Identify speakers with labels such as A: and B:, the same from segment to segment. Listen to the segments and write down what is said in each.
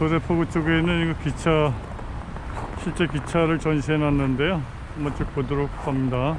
A: 소래포구 쪽에 있는 이거 기차 실제 기차를 전시해 놨는데요. 한번 쭉 보도록 합니다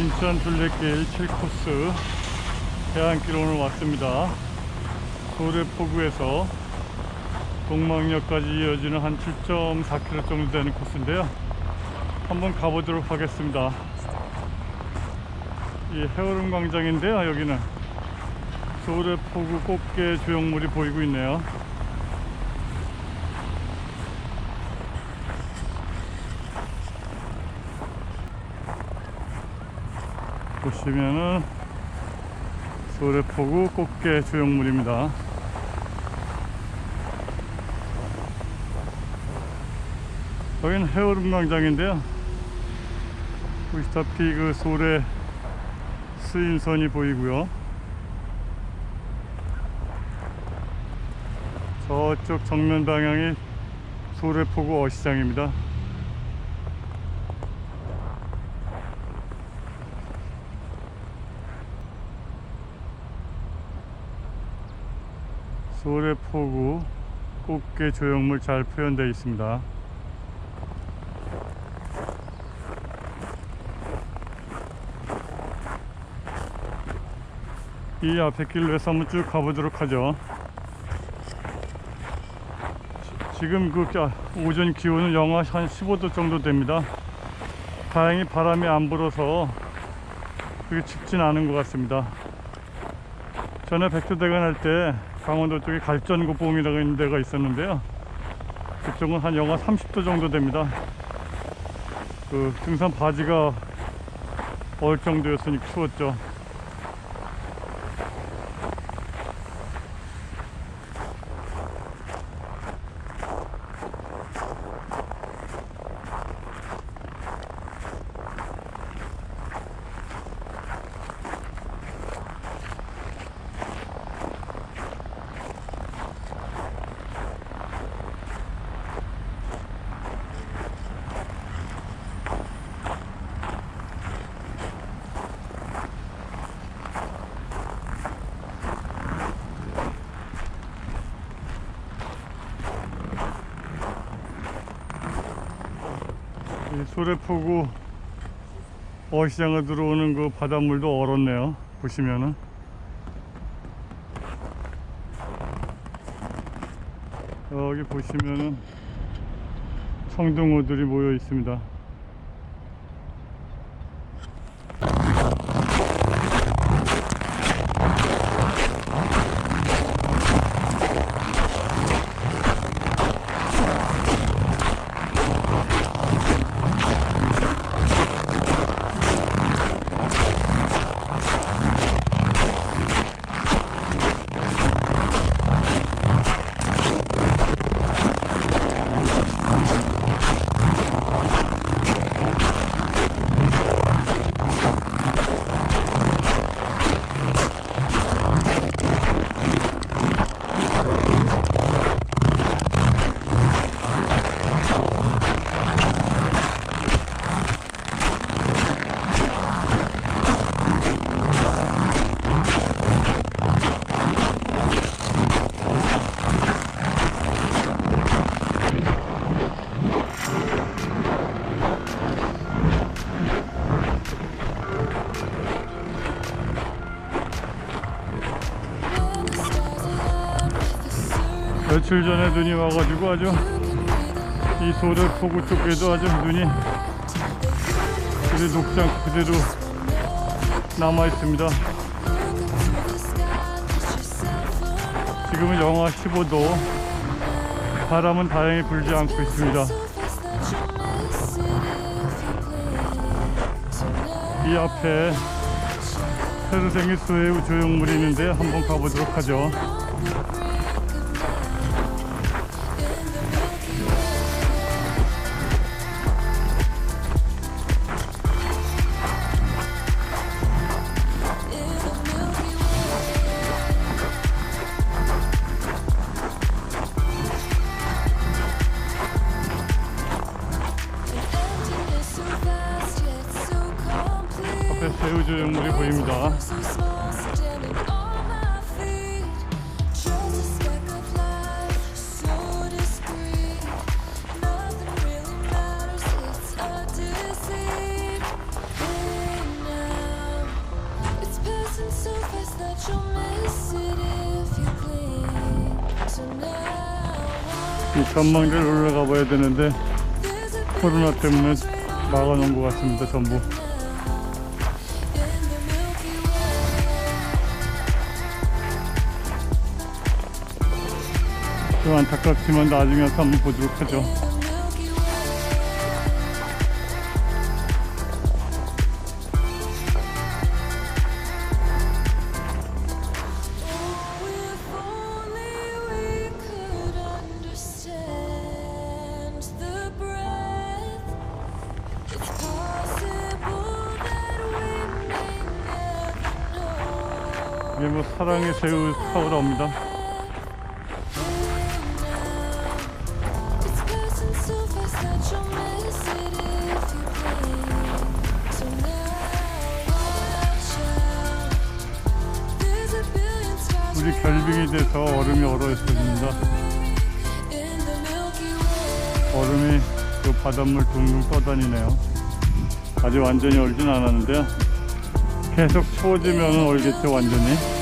A: 인천 둘레길 7코스 해안길 오늘 왔습니다. 소래포구에서 동망역까지 이어지는 한 7.4km 정도 되는 코스인데요. 한번 가보도록 하겠습니다. 이 해오름 광장인데요 여기는. 소래포구 꽃게 조형물이 보이고 있네요 보시면은 소래포구 꽃게 조형물입니다. 여기는 해오름 광장인데요. 보시다시피 그 소래 수인선이 보이고요. 저쪽 정면 방향이 소래포구 어시장입니다. 소래포구 꽃게 조형물 잘 표현되어 있습니다. 이 앞에 길로에서 한번 쭉 가보도록 하죠. 지- 지금 그 아, 오전 기온은 영하 한 15도 정도 됩니다. 다행히 바람이 안 불어서 그게 춥진 않은 것 같습니다. 전에 백두대간 할 때 강원도 쪽에 갈전고봉이라고 있는 데가 있었는데요. 그쪽은 한 영하 30도 정도 됩니다. 그 등산 바지가 얼 정도였으니 추웠죠. 소래포구 어시장에 들어오는 그 바닷물도 얼었네요. 보시면은. 여기 보시면은 청둥어들이 모여 있습니다. 며칠 전에 눈이 와가지고 아주 이 소래포구 쪽에도 아주 눈이 그대 녹지 않고 그대로 남아 있습니다. 지금은 영하 15도, 바람은 다행히 불지 않고 있습니다. 이 앞에 새로 생긴 수해우 조형물이 있는데 한번 가보도록 하죠. 이 전망대를 올라가 봐야 되는데 코로나 때문에 막아놓은 것 같습니다. 전부. 좀 안타깝지만 나중에 한번 보도록 하죠. 뭐 사랑의 새우 타오라옵니다. 우리 결빙이 돼서 얼음이 얼어있습니다. 얼음이 그 바닷물 둥둥 떠다니네요. 아직 완전히 얼진 않았는데요. 계속 추워지면 얼겠죠, 완전히.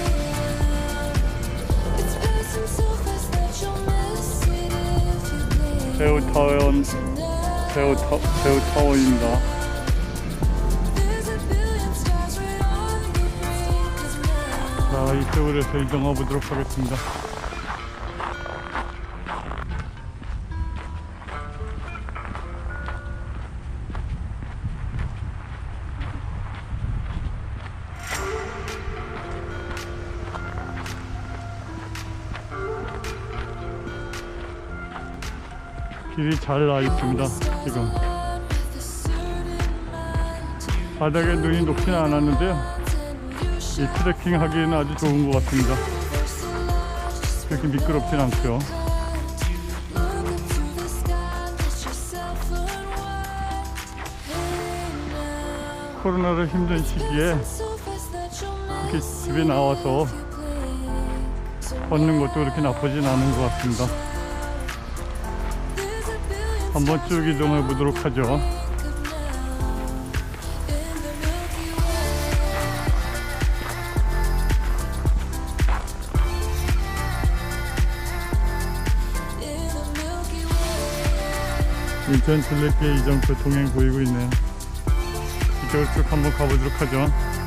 A: 타원, 새우 타, 새우 타원입니다. 자, 이쪽으로 해서 이동해 보도록 하겠습니다. 길이 잘 나 있습니다. 지금 바닥에 눈이 녹지는 않았는데요. 이 트레킹 하기에는 아주 좋은 것 같습니다. 그렇게 미끄럽진 않고요. 코로나로 힘든 시기에 이렇게 집에 나와서 걷는 것도 그렇게 나쁘진 않은 것 같습니다. 한번 쭉 이동해 보도록 하죠. 인천 둘레길 이정표 동행 보이고 있네요. 이쪽으로 쭉 한번 가보도록 하죠.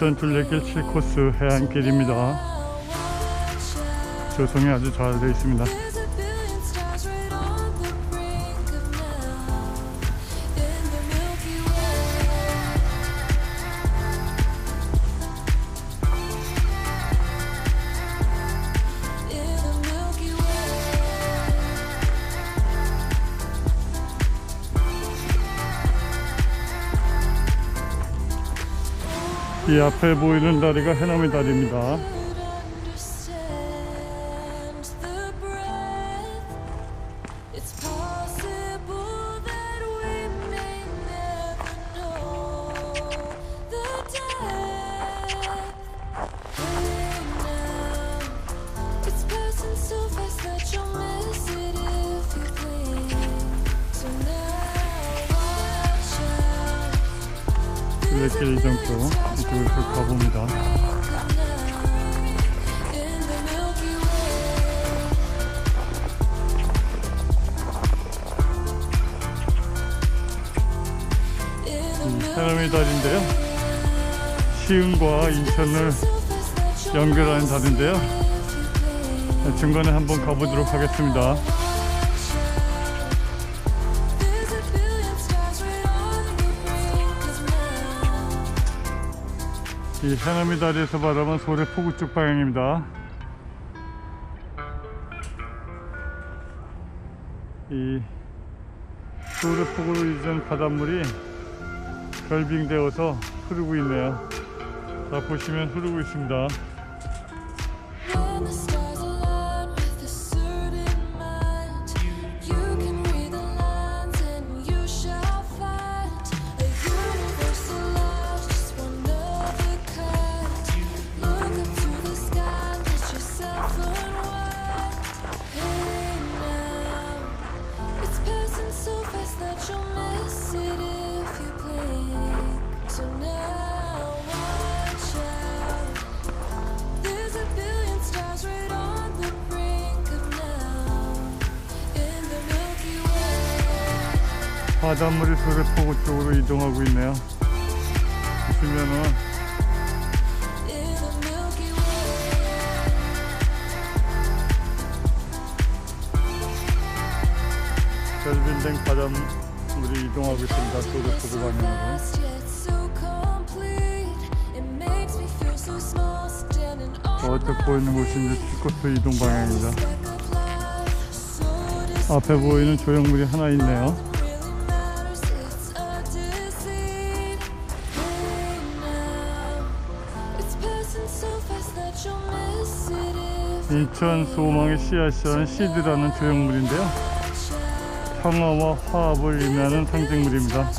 A: 인천 둘레길 7코스 해안길입니다. 조성이 아주 잘 되어 있습니다. 이 앞에 보이는 다리가 해남의 다리입니다. 달인데요. 시흥과 인천을 연결하는 다리인데요. 네, 중간에 한번 가보도록 하겠습니다. 이 해남의 다리에서 바라본 소래 포구 쪽 방향입니다. 이 소래 포구로 이전 바닷물이 결빙되어서 흐르고 있네요. 자 보시면 흐르고 있습니다. 바닷물이 소래 포구 쪽으로 이동하고 있네요. 보시면은. 결빙된 바닷물이 이동하고 있습니다. 소래 포구 방향으로. 저쪽 보이는 곳이 이제 슈코스 이동 방향입니다. 앞에 보이는 조형물이 하나 있네요. 인천 소망의 씨앗이라는 시드라는 조형물인데요. 평화와 화합을 의미하는 상징물입니다.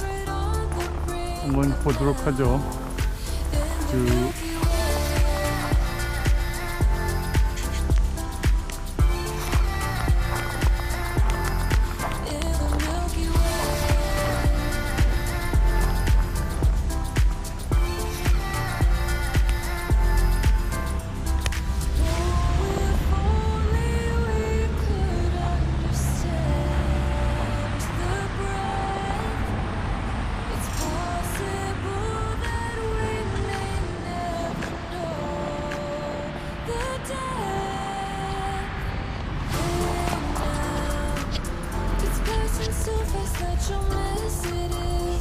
A: 한번 보도록 하죠. 그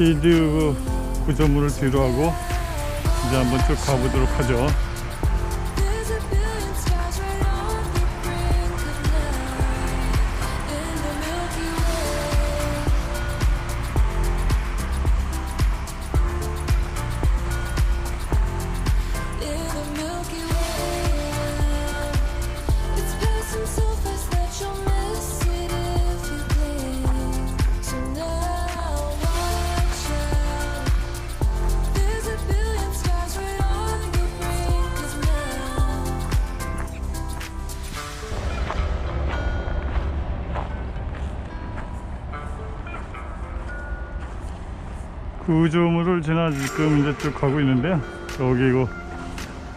B: if
A: 시드 그 구조물을 뒤로 하고 이제 한번 쭉 가보도록 하죠. 구조물을 지나 지금 이제 쭉 가고 있는데요. 여기 이거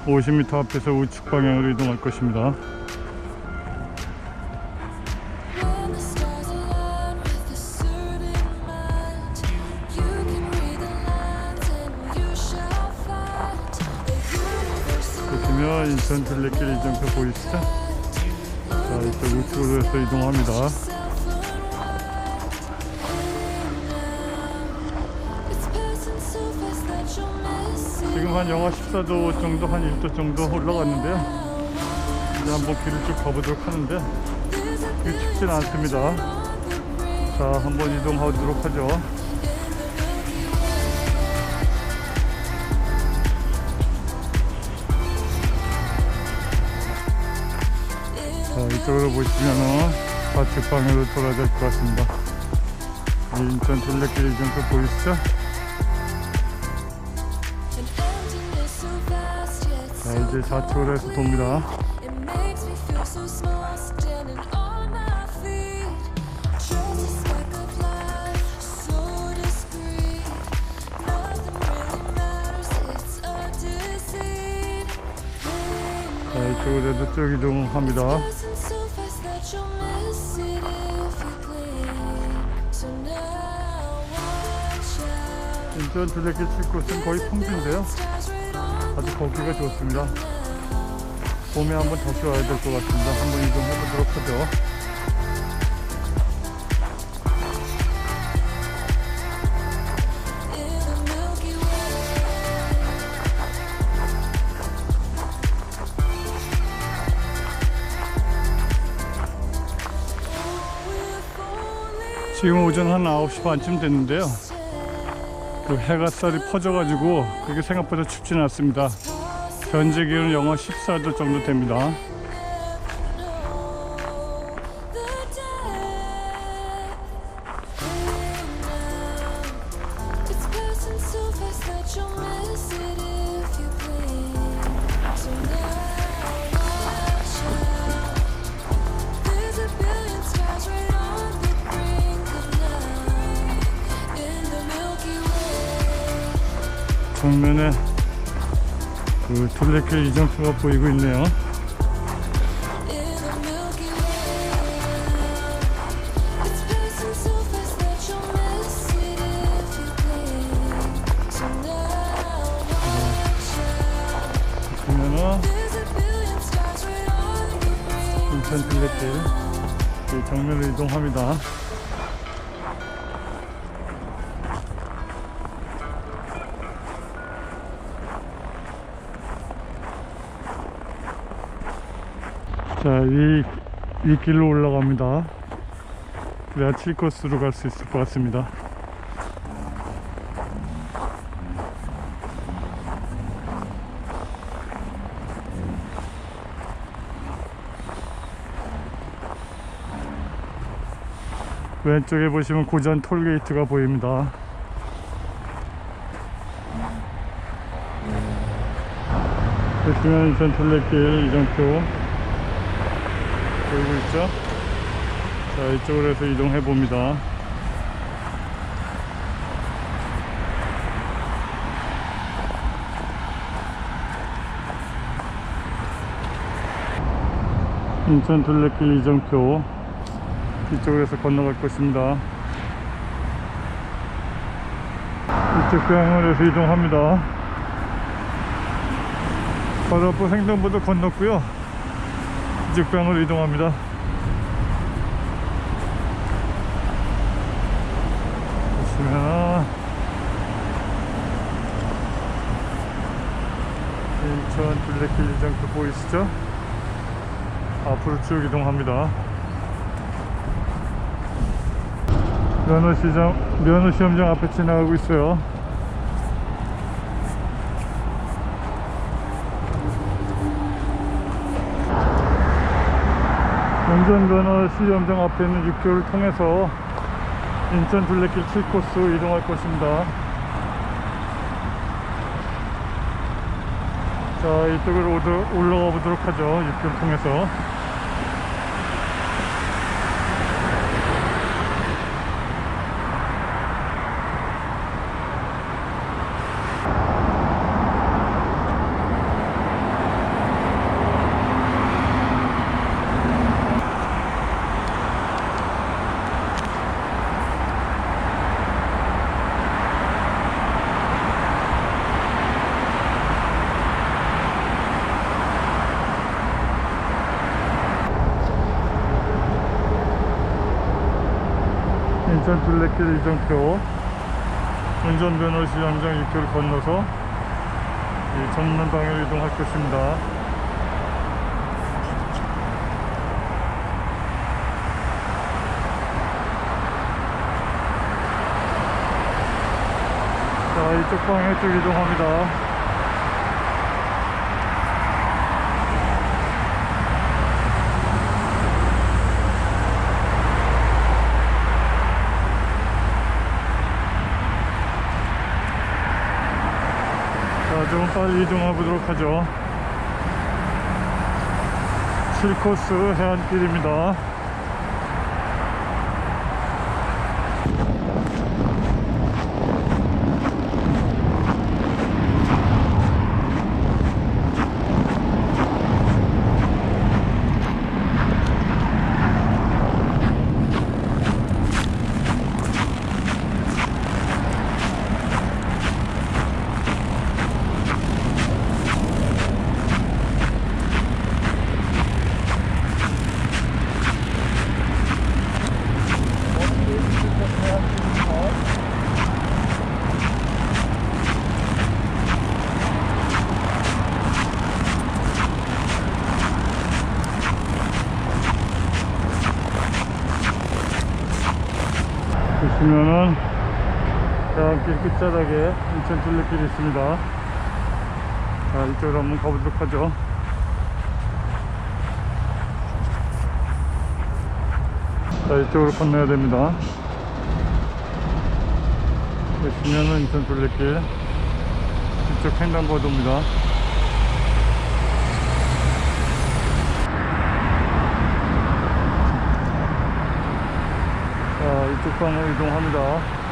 A: 50m 앞에서 우측 방향으로 이동할 것입니다. 보시면 인천 둘레길 이정표 보이시죠? 자, 이쪽 우측으로 해서 이동합니다. 14도 정도, 한 1도 정도 올라갔는데요. 이제 한번 길을 쭉 가보도록 하는데 이게 춥진 않습니다. 자, 한번 이동하도록 하죠. 자, 이쪽으로 보시면은 좌측 방향으로 돌아야 될 것 같습니다. 이 인천 둘레길 이정표 보이시죠? 이제 좌측으로 해서 돕니다. 자, 이쪽으로 해서 쭉 이동합니다. 인천 둘레길 칠 곳은 거의 평지인데요. 아주 걷기가 좋습니다. 봄에 한번 다시 와야 될 것 같습니다. 한번 이동해 보도록 하죠. 지금 오전 한 9시 반쯤 됐는데요. 그 해가 쌀이 퍼져가지고 그게 생각보다 춥지는 않습니다. 현재 기온은 영하 14도 정도 됩니다. 정면에 그 둘레길 이정표가 보이고 있네요. 이 길로 올라갑니다. 그래야 7코스로 갈 수 있을 것 같습니다. 왼쪽에 보시면 고전 톨게이트가 보입니다. 인천 둘레길 이정표 보이고 있죠? 자 이쪽으로 해서 이동해 봅니다. 인천 둘레길 이정표 이쪽으로 해서 건너갈 것입니다. 이쪽 방향으로 해서 이동합니다. 바로 앞으로 횡단보도 건넜고요. 이쪽 방향으로 이동합니다. 인천 둘레길 이정표 보이시죠? 앞으로 쭉 이동합니다. 면허 시장 면허 시험장 앞에 지나가고 있어요. 운전면허 시험장 앞에 있는 육교를 통해서 인천 둘레길 7코스 이동할 것입니다. 자, 이쪽으로 올라가 보도록 하죠. 육교를 통해서. 둘레길 이정표 운전면허 시험장 육교를 건너서 이 전남 방향으로 이동할 것입니다. 자, 이쪽 방향 쪽 이동합니다. 이동해 보도록 하죠. 7코스 해안길입니다. 끝자락에 인천 둘레길이 있습니다. 자, 이쪽으로 한번 가보도록 하죠. 자, 이쪽으로 건너야 됩니다. 보시면은 인천 둘레길. 이쪽 횡단보도입니다. 자, 이쪽 방으로 이동합니다.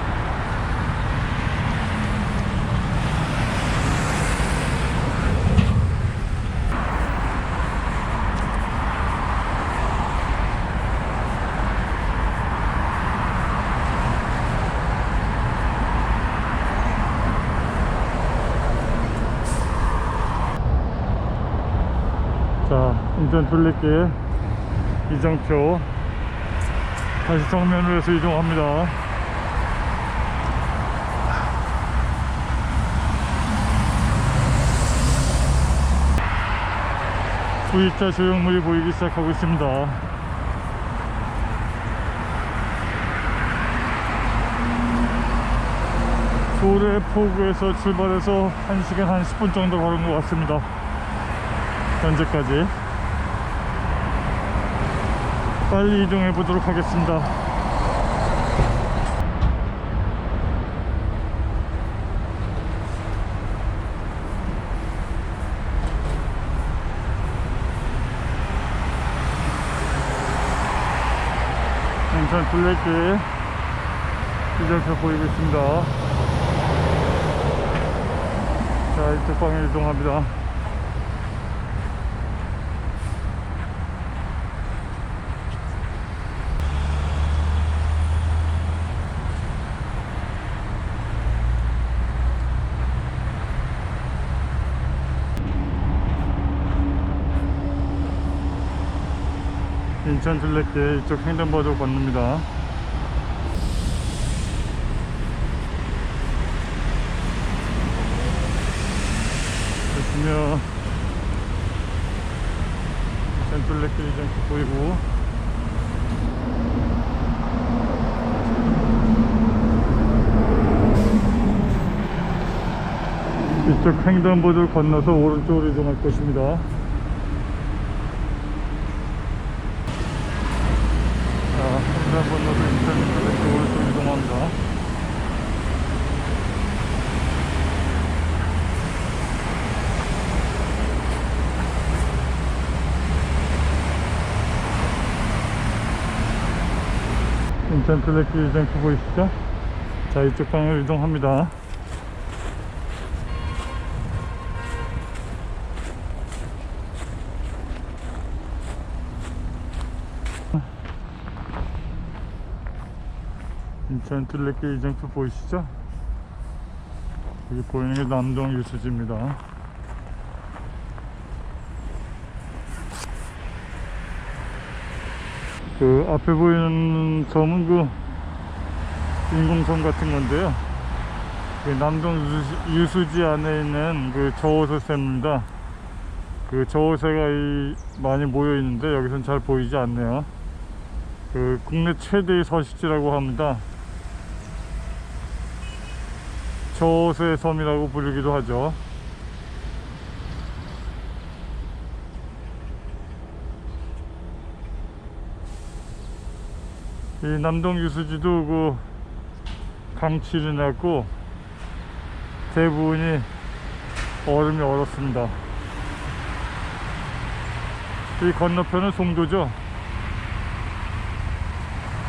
A: 자, 인천 둘레길 이정표 다시 정면으로 해서 이동합니다. V자 조형물이 보이기 시작하고 있습니다. 서울의 포구에서 출발해서 1시간 한 10분 정도 걸은 것 같습니다. 현재까지. 빨리 이동해 보도록 하겠습니다. 인천 둘레길 이정표 보이고 있습니다. 자, 이쪽 방에 이동합니다. 인천 둘레길 이쪽 횡단보도 건너입니다. 보시면 인천 둘레길 이렇게 보이고 이쪽 횡단보도를 건너서 오른쪽으로 이동할 것입니다. 자, 횡단 건너서 인천 둘레길 오른쪽 이동합니다. 인천 둘레길 이정표 보이시죠? 자, 이쪽 방향으로 이동합니다. 인천 둘레길 이정표 보이시죠? 여기 보이는 게 남동 유수지입니다. 그 앞에 보이는 섬은 그 인공섬 같은 건데요. 그 남동 유수- 유수지 안에 있는 그 저호세입니다. 그 저호세가 이 많이 모여 있는데 여기선 잘 보이지 않네요. 그 국내 최대의 서식지라고 합니다. 저호세 섬이라고 부르기도 하죠. 이 남동 유수지도 그 강치를 났고 대부분이 얼음이 얼었습니다. 이 건너편은 송도죠.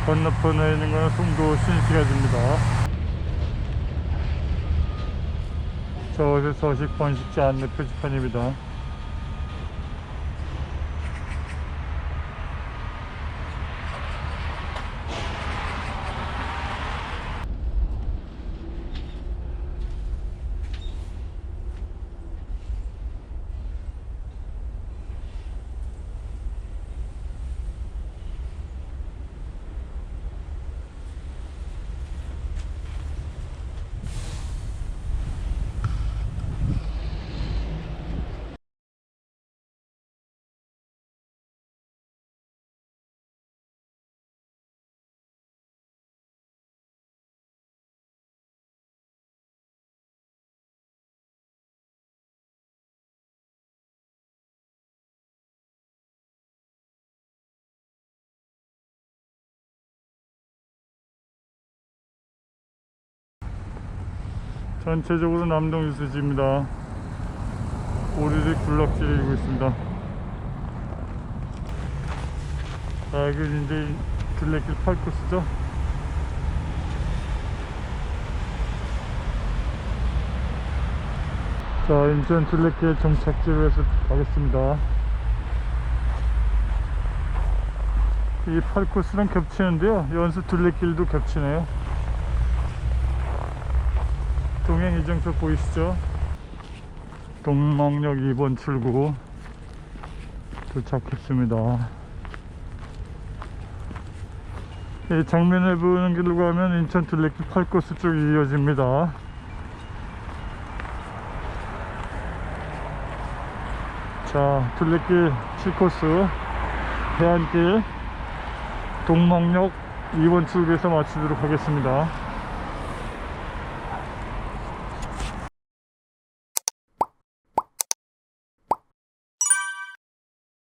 A: 건너편에 있는 거는 송도 신시가지입니다. 저곳에 서식 번식지 안내 표지판입니다. 전체적으로 남동 유수지입니다. 오리를 굴락지를 이루고 있습니다. 자, 여기 이제 둘레길 8코스죠. 자, 인천 둘레길 정착지에서 가겠습니다. 이 8코스랑 겹치는데요. 연수 둘레길도 겹치네요. 동행 이정표 보이시죠? 동망역 2번 출구 도착했습니다. 이 정면에 보이는 길로 가면 인천 둘레길 8코스 쪽이 이어집니다. 자, 둘레길 7코스 해안길 동망역 2번 출구에서 마치도록 하겠습니다.